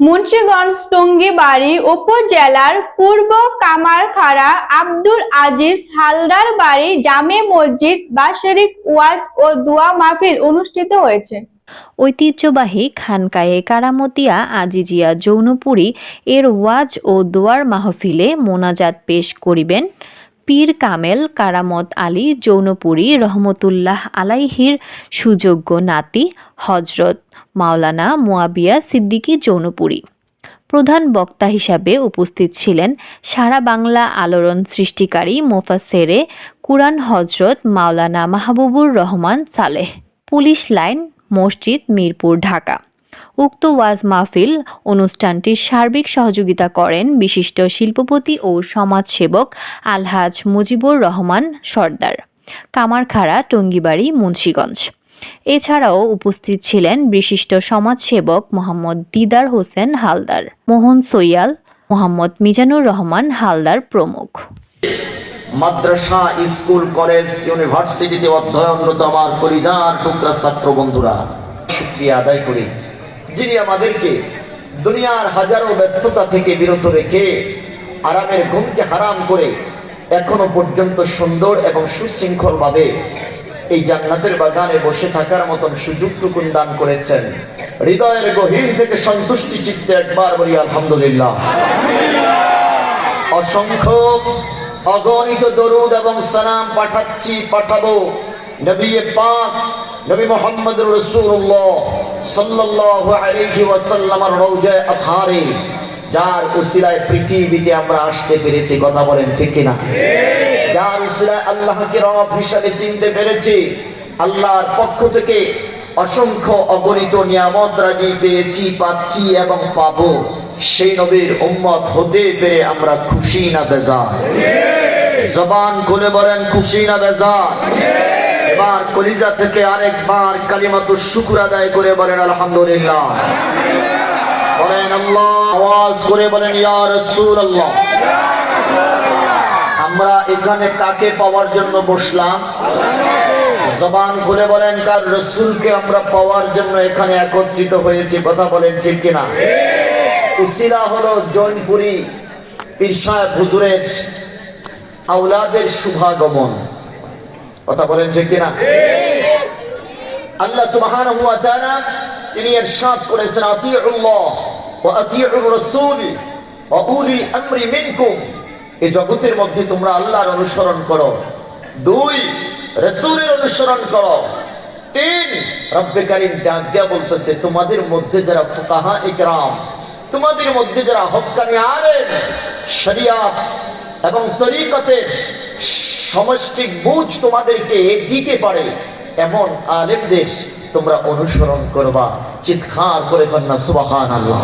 মুন্সিগঞ্জ টঙ্গীবাড়ি উপজেলার পূর্ব কামারখাড়া আব্দুল আজিজ হালদার বাড়ি জামে মসজিদ বাৎসরিক ওয়াজ ও দোয়া মাহফিল অনুষ্ঠিত হয়েছে। ঐতিহ্যবাহী খানকায়ে কারামতিয়া, আজিজিয়া যৌনপুরী এর ওয়াজ ও দোয়ার মাহফিলে মোনাজাত পেশ করিবেন পীর কামেল, কারামত আলী, যৌনপুরী, রহমতুল্লাহ আলাইহির সুযোগ্য নাতি হজরত মাওলানা মোয়াবিয়া সিদ্দিকী যৌনপুরী। প্রধান বক্তা হিসাবে উপস্থিত ছিলেন সারা বাংলা আলোড়ন সৃষ্টিকারী মোফাসেরে কুরআন হজরত মাওলানা মাহবুবুর রহমান সালেহ। পুলিশ লাইন, মসজিদ, মিরপুর, ঢাকা। উক্ত ওয়াজ মাহফিল অনুষ্ঠানটির সার্বিক সহযোগিতা করেন বিশিষ্ট শিল্পপতি ও সমাজসেবক আলহাজ মুজিবুর রহমান সর্দার, কামারখাড়া, টঙ্গিবাড়ি, মুন্সীগঞ্জ। এছাড়াও উপস্থিত ছিলেন বিশিষ্ট সমাজসেবক মোহাম্মদ দিদার হোসেন হালদার, মোহন সৈয়াল, মোহাম্মদ মিজানুর রহমান হালদার প্রমুখ। মাদ্রাসা, স্কুল, কলেজ, ইউনিভার্সিটিতে অধ্যয়নরত আমার পরিবার টুকরা ছাত্র বন্ধুরা, শুক্রিয়া আদায় করি। যিনি আমাদেরকে দুনিয়ার হাজারো ব্যস্ততা থেকে বিরত রেখে আরামের ঘুমকে হারাম করে এখনও পর্যন্ত সুন্দর এবং সুশৃঙ্খল ভাবে এই জান্নাতের বাগানে বসে থাকার মতন সুযোগটুকুন দান করেছেন। হৃদয়ের গভীর থেকে সন্তুষ্টি চিত্তে একবার বলি আলহামদুলিল্লাহ। অসংখ্য অগণিত দরুদ এবং সালাম পাঠাচ্ছি, পাঠাবো। নবী পাক, নবী মোহাম্মদ আতহারে যার উসিলায় পৃথিবীতে আমরা আসতে পেরেছি, কথা বলেন ঠিক যার উসিলায় আল্লাহকে রব হিসাবে চিনতে পেরেছি, আল্লাহর পক্ষ থেকে অসংখ্য অগণিত নিয়ামত রাজি পেয়েছি, পাচ্ছি এবং পাবো। সেই নবীর উম্মত হতে পেরে আমরা খুশি না বেজা জবান খুলে বলেন, খুশি না বেজার। এবার কলিজা থেকে আরেকবার কালিমাতু শুকুর আদায় করে বলেন, আলহামদুলিল্লাহ। বলেন, আল্লাহ, আওয়াজ করে বলেন, ইয়া আমরা এখানে কাকে পাওয়ার জন্য বসলাম। জবান খুলে বলেন, কার রসুলকে আমরা পাওয়ার জন্য এখানে একত্রিত হয়েছি, কথা বলেন ঠিক কিনা? উসিলা হলো জৈনপুরি পীর সাহেব হুজুরের আউলাদের শুভাগমন। কথা বলেন ঠিক কিনা? আল্লাহ সুবহানাহু ওয়া তাআলা তিনি ইরশাদ করেছেন, আতিউল্লাহ ওয়া আতিউর রাসূল ওয়া উলিল আমরি মিনকুম। এই জগতের মধ্যে তোমরা আল্লাহর অনুসরণ করো, দুই, রাসূলের অনুসরণ করো, তিন, রব্বে কারীম ডাক দেয়া বলতেছে, তোমাদের মধ্যে যারা ফুকাহা ইকরাম, তোমাদের মধ্যে যারা হক্কানি আলেম, শরিয়াত এবং তরিকতের সমষ্টিক বুঝ তোমাদেরকে দিতে পারে। এমন আলেমদের তোমরা অনুসরণ করবা, চিৎকার করে কন্যা সুবাহান আল্লাহ